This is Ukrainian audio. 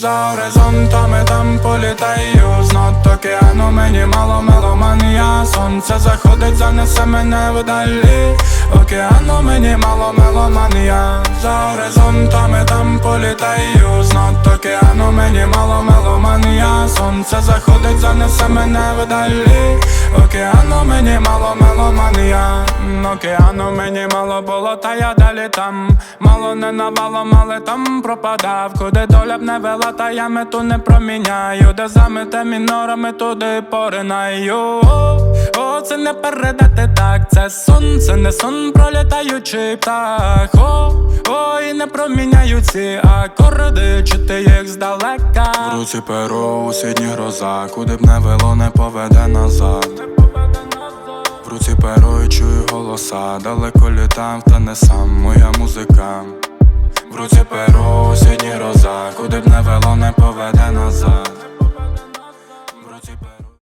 За горизонтами там політаю Знот океану мені мало меломанія. Сонце заходить, занесе мене вдалі. Океану мені мало меломанія. За горизонтами там політаю Знот океану мені мало меломанія Сонце заходить, занесе мене вдалі. Океану мені мало меломанія Океану мені мало було, та я далі там. Мало не навалом, але там пропадав. Куди доля б не вела, та я мету не проміняю. Де замите мінорами, туди поринаю. О, це не передати так, це сон, це не сон, пролітаючий птах. О, о, і не проміняю ці акорди, чути їх здалека В руці перо, у сідні гроза, куди б не вело, не поведе назад в руці перо і чую голоса, далеко літав, та не сам моя музика. В руці перо, у сідні гроза, куди б не вело, не поведе.